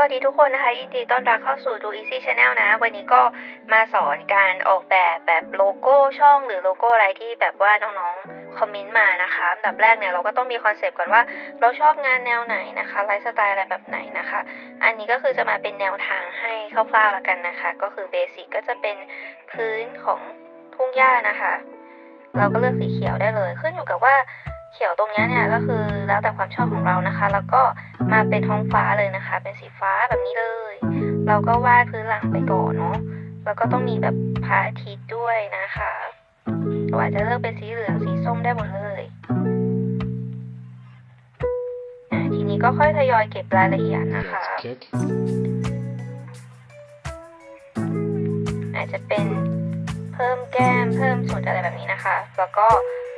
สวัสดีทุกคนนะคะยินดีต้อนรับเข้าสู่ดู Easy Channel นะ วันนี้ก็มาสอนการออกแบบแบบโลโก้ช่องหรือโลโก้อะไรที่แบบว่าน้องๆคอมเมนต์มานะคะอันดับแรกเนี่ยเราก็ต้องมีคอนเซปต์ก่อนว่า เราชอบงานแนวไหนนะคะไลฟ์สไตล์อะไรแบบไหนนะคะ อันนี้ก็คือจะมาเป็นแนวทางให้คร่าวๆแล้วกันนะคะ ก็คือเบสิกก็จะเป็นพื้นของทุ่งหญ้านะคะ เราก็เลือกสีเขียวได้เลย ขึ้นอยู่กับว่า ขียวตรงเนี้ยเนี่ยก็คือแล้วแต่ความชอบของเรานะคะ แล้วก็มาเป็นท้องฟ้าเลยนะคะ เป็นสีฟ้าแบบนี้เลย เราก็วาดพื้นหลังไปก่อนเนาะแล้วก็ต้องมีแบบพระอาทิตย์ด้วยนะคะเราอาจจะเลือกเป็นสีเหลืองสีส้มได้หมดเลยอะทีนี้ก็ค่อยทยอยเก็บรายละเอียดนะคะ Let's kick. อาจจะเป็นเพิ่มแก้มเพิ่มสุดอะไรแบบนี้นะคะ แล้วก็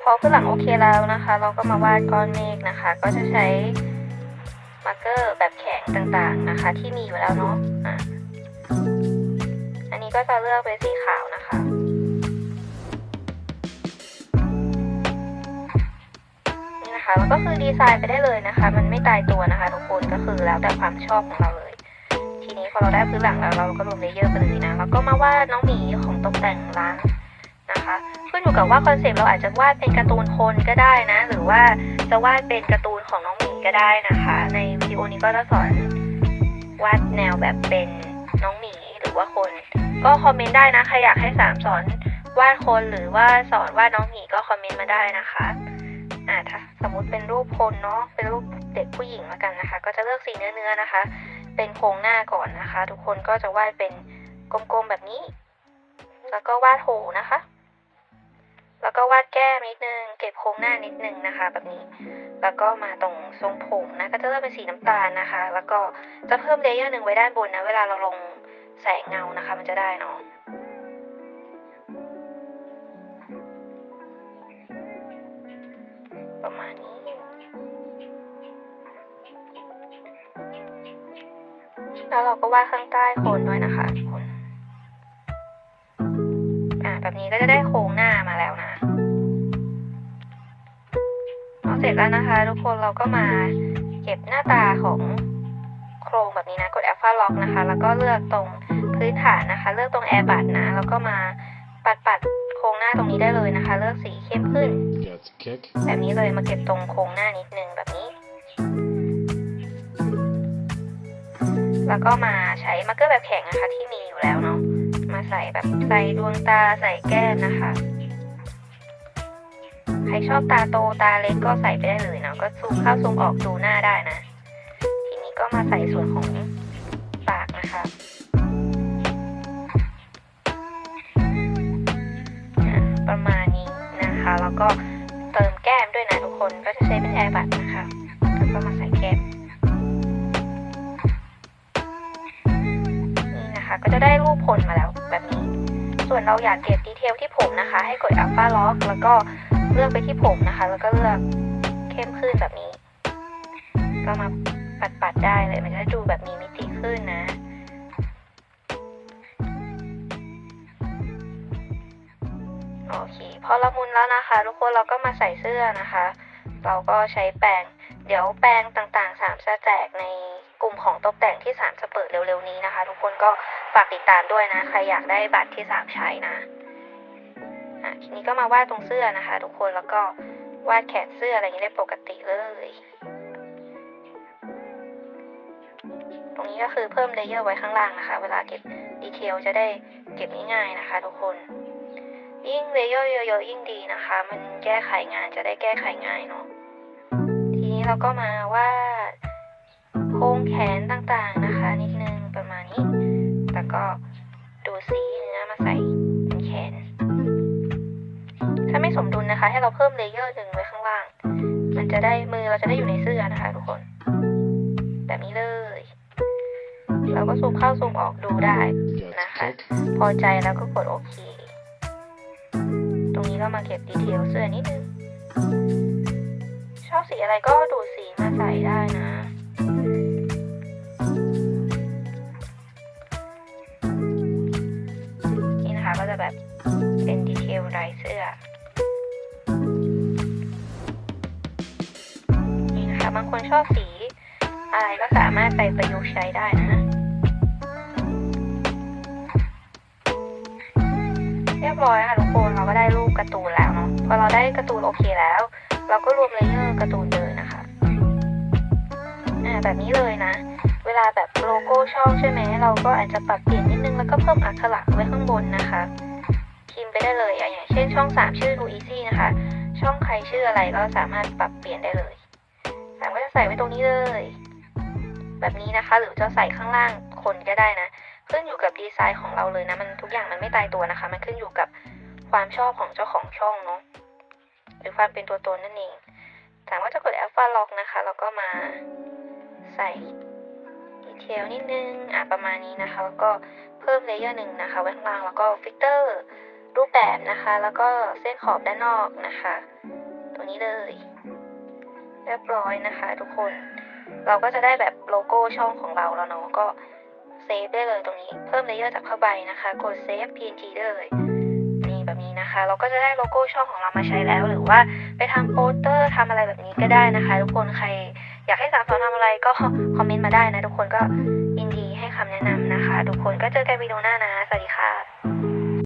พอพื้นหลังโอเคแล้วนะคะ เราก็มาวาดก้อนเมฆนะคะ ก็จะใช้มาร์กเกอร์แบบแข็งต่างๆนะคะ ที่มีอยู่แล้วเนาะอะอันนี้ก็จะเลือกเป็นสีขาวนะคะนี่นะคะแล้วก็คือดีไซน์ไปได้เลยนะคะ มันไม่ตายตัวนะคะทุกคนก็คือแล้วแต่ความชอบของเราเลย ทีนี้พอเราได้พื้นหลังแล้วเราก็ลงเลเยอร์ไปเลยนะแล้วก็มาวาดน้องหมีของตกแต่งร้าน นอยู่กับว่าคอนเซปต์เราอาจจะวาดเป็นการ์ตูนคนก็ได้นะ หรือว่าจะวาดเป็นการ์ตูนของน้องหมีก็ได้นะคะ ในวิดีโอนี้ก็จะสอนวาดแนวแบบเป็นน้องหมีหรือว่าคน ก็คอมเมนต์ได้นะใครอยากให้สามสอนวาดคนหรือว่าสอนวาดน้องหมีก็คอมเมนต์มาได้นะคะอ่าถ้าสมมติเป็นรูปคนเนาะเป็นรูปเด็กผู้หญิงแล้วกันนะคะ ก็จะเลือกสีเนื้อๆนะคะ เป็นโครงหน้าก่อนนะคะ ทุกคนก็จะวาดเป็นกลมๆแบบนี้ แล้วก็วาดหูนะคะ แล้วก็วาดแก้มนิดนึง เก็บโครงหน้านิดนึงนะคะ แบบนี้ แล้วก็มาตรงทรงผมนะ ก็จะเลือกเป็นสีน้ำตาลนะคะ แล้วก็จะเพิ่มเลเยอร์หนึ่งไว้ด้านบนนะ เวลาเราลงแสงเงานะคะ มันจะได้เนาะประมาณนี้แล้วเราก็วาดข้างใต้โคนด้วยนะคะ เสร็จแล้วนะคะ ทุกคนเราก็มาเก็บหน้าตาของโครงแบบนี้นะ กด Alpha Lock นะคะ แล้วก็เลือกตรงพื้นฐานนะคะ เลือกตรง Air b u d นะ แล้วก็มาปัดปัดๆโครงหน้าตรงนี้ได้เลยนะคะ เลือกสีเข้มขึ้น Let's kick. แบบนี้เลยมาเก็บตรงโครงหน้านิดนึงแบบนี้ แล้วก็มาใช้มาร์กเกอร์แบบแข็งนะคะ ที่มีอยู่แล้วเนาะ มาใส่แบบใส่ดวงตาใส่แก้มนะคะ ใครชอบตาโตตาเล็กก็ใส่ไปได้เลยเนาะก็ซูมเข้าซูมออกดูหน้าได้นะ ทีนี้ก็มาใส่ส่วนของปากนะคะประมาณนี้นะคะ แล้วก็เติมแก้มด้วยนะทุกคนก็จะใช้เป็นแอร์บัตนะคะแล้วก็มาใส่แก้มนี่นะคะก็จะได้รูปผลมาแล้วแบบนี้ ส่วนเราอยากเก็บดีเทลที่ผมนะคะ ให้กด Alpha Lock แล้วก็ เลือกไปที่ผมนะคะ แล้วก็เลือกเข้มขึ้นแบบนี้ ก็มาปัดๆได้เลย มันจะดูแบบมีมิติขึ้นนะ โอเค พอละมุนแล้วนะคะ ทุกคนเราก็มาใส่เสื้อนะคะ เราก็ใช้แปรงเดี๋ยวแปรงต่างๆสามจะแจกในกลุ่มของตกแต่งที่สามจะเปิดเร็วๆนี้นะคะ ทุกคนก็ฝากติดตามด้วยนะ ใครอยากได้บัตรที่สามใช้นะ อะทีนี้ก็มาวาดตรงเสื้อนะคะ ทุกคนแล้วก็วาดแขนเสื้ออะไรอย่างนี้ได้ปกติเลย ตรงนี้ก็คือเพิ่มเลเยอร์ไว้ข้างล่างนะคะ เวลาเก็บดีเทลจะได้เก็บง่ายๆนะคะ ทุกคน ยิ่งเลเยอร์เยอะๆยิ่งดีนะคะ มันแก้ไขงานจะได้แก้ไขง่ายเนาะ ทีนี้เราก็มาวาดโครงแขนต่างๆนะคะ นิดนึงประมาณนี้ แล้วก็ดูสีเนื้อมาใส่ สมดุลนะคะ ให้เราเพิ่มเลเยอร์หนึ่งไว้ข้างล่าง มันจะได้มือเราจะได้อยู่ในเสื้อนะคะทุกคน แบบนี้เลย เราก็ซูมเข้าซูมออกดูได้ Let's Nah. kick. พอใจแล้วก็กดโอเค ตรงนี้ก็มาเก็บดีเทลเสื้อนิดนึง ชอบสีอะไรก็ดูดสีมาใส่ได้นะนี่นะคะก็จะแบบเป็นดีเทลลายเสื้อ คนชอบสีอน์ก็สามารถไปประยุกต์ใช้ได้นะเรียบร้อยค่ะทุกคนเราก็ได้รูปการ์ตูนแล้วเนาะพอเราได้การ์ตูนโอเคแล้ว เราก็รวมเลเยอร์การ์ตูนเลยนะคะอ่าแบบนี้เลยนะ เวลาแบบโลโก้ช่องใช่ไหมเราก็อาจจะปรับเปลี่ยนนิดนึงแล้วก็เพิ่มอักขระไว้ข้างบนนะคะพิมพ์ไปได้เลยอะอย่างเช่นช่อง 3 ชื่อดูอีซี่นะคะ ช่องใครชื่ออะไรก็สามารถปรับเปลี่ยนได้เลย ใส่ไว้ตรงนี้เลย แบบนี้นะคะ หรือจะใส่ข้างล่างคนก็ได้นะ ขึ้นอยู่กับดีไซน์ของเราเลยนะ มันทุกอย่างมันไม่ตายตัวนะคะ มันขึ้นอยู่กับความชอบของเจ้าของช่องเนาะ หรือความเป็นตัวตนนั่นเอง ถามว่าจะกด Alpha Lock นะคะ แล้วก็มาใส่ดีเทลนิดนึง อะประมาณนี้นะคะ แล้วก็เพิ่มเลเยอร์หนึ่งนะคะ ไว้ข้างล่าง แล้วก็ฟิลเตอร์รูปแบบนะคะ แล้วก็เส้นขอบด้านนอกนะคะ ตัวนี้เลย เรียบร้อยนะคะ ทุกคน เราก็จะได้แบบโลโก้ช่องของเราแล้วเนาะก็เซฟได้เลยตรงนี้เพิ่มเลเยอร์จากผ้าใบนะคะ กดเซฟ PNG ได้เลยนี่แบบนี้นะคะ เราก็จะได้โลโก้ช่องของเรามาใช้แล้ว หรือว่าไปทำโปสเตอร์ทำอะไรแบบนี้ก็ได้นะคะ ทุกคนใครอยากให้สามสอนทำอะไรก็คอมเมนต์มาได้นะ ทุกคนก็ยินดีให้คำแนะนำนะคะ ทุกคนก็เจอกันวิดีโอหน้านะ สวัสดีค่ะ